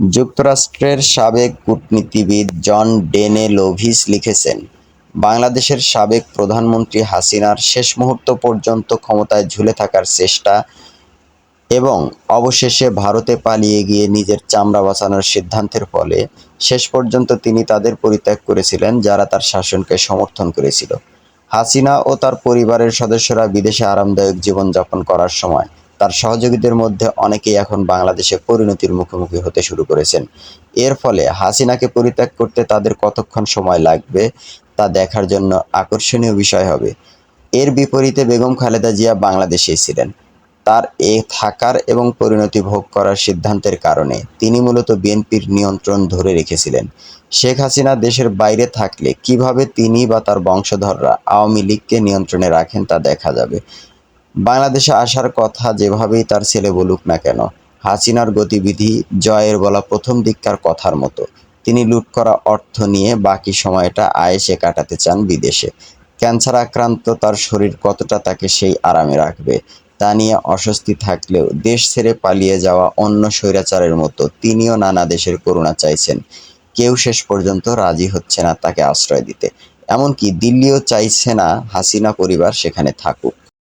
যুক্তরাষ্ট্রের সাবেক কূটনীতিবিদ জন ডেনেলোভিস লিখেছেন, বাংলাদেশের সাবেক প্রধানমন্ত্রী হাসিনার শেষ মুহূর্ত পর্যন্ত ক্ষমতায় ঝুলে থাকার চেষ্টা এবং অবশেষে ভারতে পালিয়ে গিয়ে নিজের চামড়া বাঁচানোর সিদ্ধান্তের ফলে শেষ পর্যন্ত তিনি তাদের পরিত্যাগ করেছিলেন যারা তার শাসনকে সমর্থন করেছিল। হাসিনা ও তার পরিবারের সদস্যরা বিদেশে আরামদায়ক জীবনযাপন করার সময় তার সহযোগীদের মধ্যে অনেকেই এখন বাংলাদেশে পরিণতির মুখোমুখি হতে শুরু করেছেন। এর ফলে হাসিনাকে পরিত্যাগ করতে তাদের কতক্ষণ সময় লাগবে তা দেখার জন্য আকর্ষণীয় বিষয় হবে। এর বিপরীতে বেগম খালেদা জিয়া বাংলাদেশেই ছিলেন। তার এ থাকার এবং পরিণতি ভোগ করার সিদ্ধান্তের কারণে তিনি মূলত বিএনপির নিয়ন্ত্রণ ধরে রেখেছিলেন। শেখ হাসিনা দেশের বাইরে থাকলে কীভাবে তিনি বা তার বংশধররা আওয়ামী লীগকে নিয়ন্ত্রণে রাখেন তা দেখা যাবে। বাংলাদেশে আসার কথা যেভাবেই তার ছেলে বলুক না কেন, হাসিনার গতিবিধি জয়ের বলা প্রথম দিককার কথার মতো। তিনি লুট করা অর্থ নিয়ে বাকি সময়টা আয়েসে কাটাতে চান বিদেশে। ক্যান্সার আক্রান্ত তার শরীর কতটা তাকে সেই আরামে রাখবে, তা নিয়ে অস্বস্তি থাকলেও দেশ ছেড়ে পালিয়ে যাওয়া অন্য স্বৈরাচারের মতো তিনিও নানা দেশের করুণা চাইছেন। কেউ শেষ পর্যন্ত রাজি হচ্ছে না তাকে আশ্রয় দিতে। এমনকি দিল্লিও চাইছে না হাসিনা পরিবার সেখানে থাকুক।